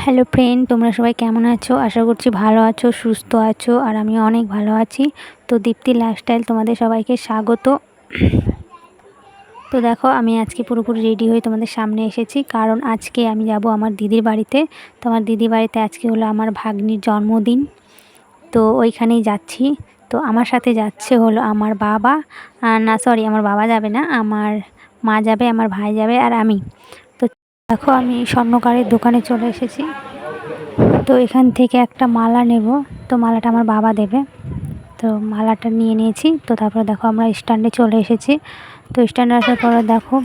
Hello friend তোমরা সবাই কেমন আছো? আশা করছি ভালো আছো, সুস্থ আছো, আর আমি অনেক ভালো আছি। তো দীপ্তি লাইফস্টাইল তোমাদের সবাইকে স্বাগত। তো দেখো, আমি আজকে পুরোপুরি রেডি হয়ে তোমাদের সামনে এসেছি। কারণ আজকে আমি যাব আমার দিদির বাড়িতে। তো আমার দিদির বাড়িতে আজকে হলো আমার ভাগ্নির জন্মদিন। তো ওইখানেই যাচ্ছি। তো আমার সাথে যাচ্ছে হলো আমার বাবা। না সরি আমার বাবা যাবে না, আমার মা যাবে, আমার ভাই যাবে, আর আমি। দেখো, আমি স্বর্ণকারের দোকানে চলে এসেছি। তো এখান থেকে একটা মালা নেব। তো মালাটা আমার বাবা দেবে। তো মালাটা নিয়ে নিয়েছি। তো তারপর দেখো, আমরা স্ট্যান্ডে চলে এসেছি। তো স্ট্যান্ডে আসার পরে দেখো,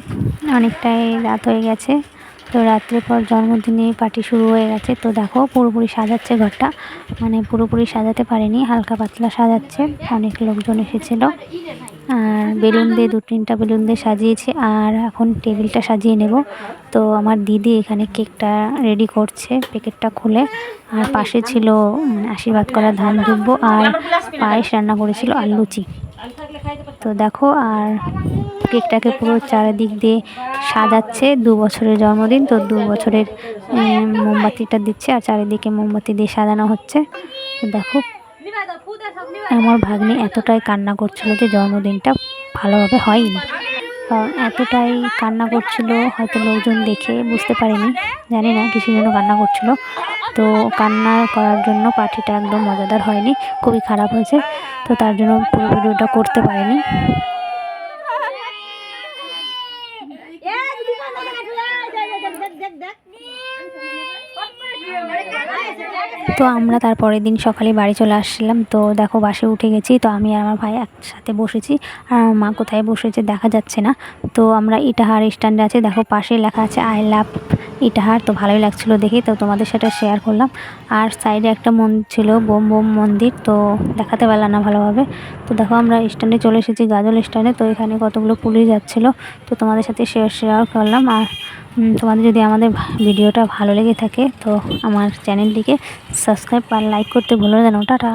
অনেকটাই রাত হয়ে গেছে। তো রাত্রের পর জন্মদিনে পার্টি শুরু হয়ে গেছে। তো দেখো, পুরোপুরি সাজাচ্ছে ঘরটা। মানে পুরোপুরি সাজাতে পারেনি, হালকা পাতলা সাজাচ্ছে। অনেক লোকজন এসেছিল। আর বেলুন দিয়ে, দু তিনটা বেলুন দিয়ে সাজিয়েছি। আর এখন টেবিলটা সাজিয়ে নেব। তো আমার দিদি এখানে কেকটা রেডি করছে প্যাকেটটা খুলে। আর পাশে ছিল আশীর্বাদ করা ধান দুব্ব আর পায়েস রান্না করেছিল আর লুচি তো দেখো, আর কেকটাকে পুরো চারিদিক দিয়ে সাজাচ্ছে। দু বছরের জন্মদিন, তো দু বছরের মোমবাতিটা দিচ্ছে আর চারিদিকে মোমবাতি দিয়ে সাজানো হচ্ছে। তো দেখো, আমার ভাগ্নি এতটাই কান্না করছিল যে জন্মদিনটা ভালোভাবে হয়নি। কারণ এতটাই কান্না করছিল, হয়তো লোকজন দেখে বুঝতে পারেনি, জানি না কিসের জন্য কান্না করছিল। তো কান্না করার জন্য পাঠিটা একদম মজাদার হয়নি, খুবই খারাপ হয়েছে। তো তার জন্য পুরো ভিডিওটা করতে পারিনি। তো আমরা তার পরের দিন সকালে বাড়ি চলে আসছিলাম। তো দেখো বাসে উঠে গেছি। তো আমি আর আমার ভাই একসাথে বসেছি। আর আমার মা কোথায় বসেছে দেখা যাচ্ছে না। তো আমরা ইটাহার স্ট্যান্ডে আছে। দেখো পাশে লেখা আছে, আই লাভ ইটাহার। তো ভালোই লাগছিল দেখে। তো তোমাদের সাথে শেয়ার করলাম। আর সাইডে একটা মন্দির ছিল, বোম বোম মন্দির। তো দেখাতে পারলাম না ভালোভাবে। তো দেখো আমরা স্ট্যান্ডে চলে এসেছি, গাজল স্ট্যান্ডে। তো এখানে কতগুলো পুলিশ যাচ্ছিল। তো তোমাদের সাথে শেয়ার শেয়ার করলাম। আর তোমাদের যদি আমাদের ভিডিওটা ভালো লেগে থাকে, তো আমার চ্যানেলটিকে সাবস্ক্রাইব আর লাইক করতে ভুলো যেন। টাটা।